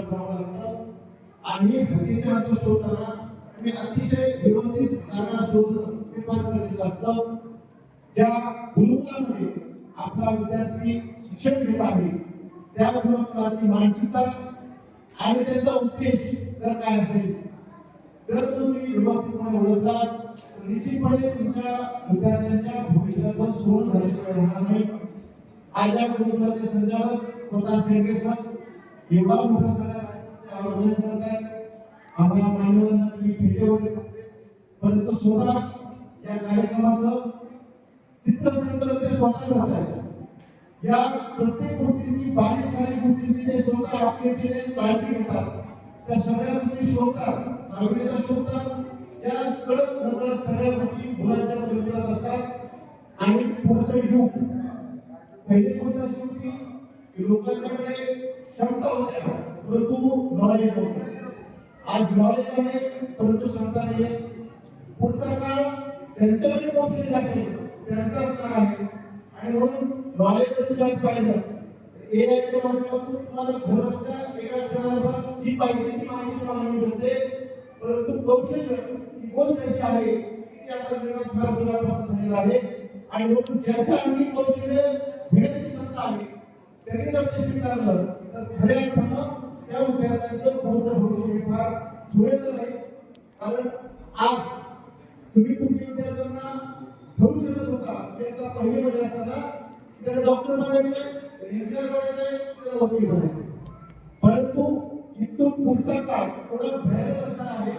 करावं लागतं आणि हल्लीच्या अंतर शोधताना मी अतिशय व्यवस्थित जागा शोधणं हे फार गरजेचं असतं. ज्या गुरुकुलामध्ये आपला विद्यार्थी शिक्षण घेत आहे त्या गुरुकुलाची मानसिकता आणि त्यांचा उद्देश तर काय असेल जर तुम्ही व्यवस्थितपणे ओळखलात निश्चितपणे तुमच्या विद्यार्थ्यांच्या भविष्याचं सोनं झाल्याशिवाय राहणार नाही. आज या गुरुकुलाचे संचालक स्वतः शेळके सर एवढा मोठा सगळा आयोजन करत आहेत आम्हाला मान्यवरांना तुम्ही भेटे वगैरे परंतु स्वतः या कार्यक्रमाचं चित्रसंकलन ते स्वतः करत आहेत या प्रत्येक गोष्टींची बारीक सारीक गोष्टींची ते स्वतः आपले काळजी घेतात. त्या सगळ्या गोष्टी शोधतात नागरिकता शोधतात. त्या कळत नकळत सगळ्या गोष्टी मुलांच्या मध्ये उतरत असतात आणि पुढचं युग पहिले गोष्ट अशी होती की लोकांच्याकडे क्षमता होत्या परंतु नॉलेज नव्हतं. आज नॉलेज आहे परंतु क्षमता नाही आहे पुढचा काळ त्यांच्याकडे कौशल्य असेल त्यांचाच काळ आहे. आणि म्हणून नॉलेज जर तुझ्यात पाहिलं ए आयच्या माध्यमातून तुम्हाला घर असल्या एका क्षणाला जी पाहिजे ती माहिती तुम्हाला मिळू शकते. परंतु कौशल्य ही गोष्ट अशी आहे की ती आता फार दुरापासून झालेलं आहे. आणि म्हणून ज्याच्या अंगी कौशल्य घेण्याची क्षमता आहे. त्यांनी जर ते स्वीकारलं तर खऱ्या अर्थानं त्या विद्यार्थ्यांचं पुढचं भविष्य हे फार सुरेचं राहील कारण आज तुम्ही तुमच्या विद्यार्थ्यांना ठरू शकत होता की आता पहिलीमध्ये असताना त्याला डॉक्टर बनायचं इंजिनियर बनायचंय त्याला वकील बनायचं परंतु इथून पुढचा काळ थोडा भयानक असणार आहे?